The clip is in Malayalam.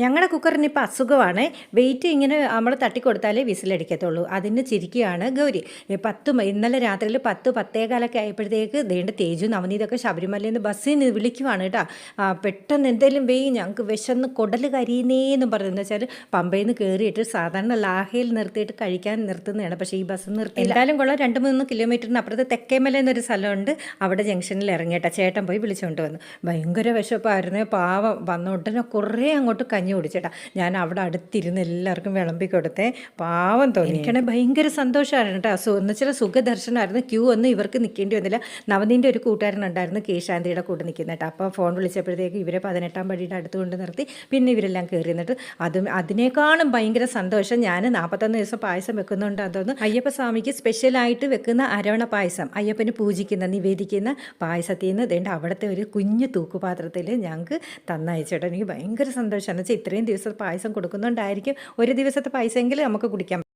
ഞങ്ങളുടെ കുക്കറിന് ഇപ്പോൾ അസുഖമാണ് വെയിറ്റ് ഇങ്ങനെ നമ്മൾ തട്ടിക്കൊടുത്താലേ വിസിലടിക്കത്തുള്ളൂ. അതിന് ചിരിക്കുകയാണ് ഗൗരി. പത്ത് ഇന്നലെ രാത്രിയിൽ പത്ത് പത്തേകാലൊക്കെ ആയപ്പോഴത്തേക്ക് ദേണ്ട തേജു നവനീതൊക്കെ ശബരിമലയിൽ നിന്ന് ബസ്സിൽ നിന്ന് വിളിക്കുവാണ് കേട്ടോ. പെട്ടെന്ന് എന്തെങ്കിലും വെയ് ഞങ്ങൾക്ക് വിശന്ന് കുടൽ കരിയുന്നേന്ന് പറയുന്നത് വെച്ചാൽ പമ്പയിൽ നിന്ന് കയറിയിട്ട് സാധാരണ ലാഹയിൽ നിർത്തിയിട്ട് കഴിക്കാൻ നിർത്തുന്നതാണ് പക്ഷേ ഈ ബസ് നിർത്തി എന്തായാലും കൊള്ളാം. രണ്ട് മൂന്ന് കിലോമീറ്ററിന് അപ്പുറത്ത് തെക്കേമല എന്നൊരു സ്ഥലമുണ്ട്. അവിടെ ജംഗ്ഷനിൽ ഇറങ്ങിയിട്ടാ ചേട്ടൻ പോയി വിളിച്ചുകൊണ്ട് വന്നു. ഭയങ്കര വിശപ്പായിരുന്നു. പാവം. വന്ന ഉടനെ കുറേ അങ്ങോട്ട് കഞ്ഞി കുടിച്ചേട്ടാ. ഞാൻ അവിടെ അടുത്തിരുന്ന് എല്ലാവർക്കും വിളമ്പി കൊടുത്തേ. പാവം തോന്നി എനിക്കാണെങ്കിൽ ഭയങ്കര സന്തോഷമായിരുന്നു കേട്ടോ. സു എന്ന് വെച്ചാൽ സുഖദർശനമായിരുന്നു ക്യൂ ഒന്നും ഇവർക്ക് നിൽക്കേണ്ടി വന്നില്ല. നവനീന്റെ ഒരു കൂട്ടുകാരനുണ്ടായിരുന്നു കേശാന്തിയുടെ കൂടെ നിൽക്കുന്ന കേട്ടോ. അപ്പോൾ ഫോൺ വിളിച്ചപ്പോഴത്തേക്ക് ഇവരെ പതിനെട്ടാം പടിയുടെ അടുത്ത് കൊണ്ട് നിർത്തി. പിന്നെ ഇവരെല്ലാം കയറി എന്നിട്ട് അതും അതിനേക്കാളും ഭയങ്കര സന്തോഷം. ഞാൻ നാൽപ്പത്തൊന്ന് ദിവസം പായസം വെക്കുന്നുണ്ട് അതൊന്ന്. അയ്യപ്പ സ്വാമിക്ക് സ്പെഷ്യലായിട്ട് വെക്കുന്ന അരവണ പായസം. അയ്യപ്പന് പൂജിക്കുന്ന നിവേദിക്കുന്ന പായസത്തിൽ നിന്ന് അവിടുത്തെ ഒരു കുഞ്ഞു തൂക്കുപാത്രത്തിൽ ഞങ്ങൾക്ക് തന്നയച്ചേട്ടാ എനിക്ക് ഭയങ്കര സന്തോഷമാണ് ഇത്രയും ദിവസം പായസം കൊടുക്കുന്നുണ്ടായിരിക്കും. ഒരു ദിവസത്തെ പായസമെങ്കിലും നമുക്ക് കുടിക്കാം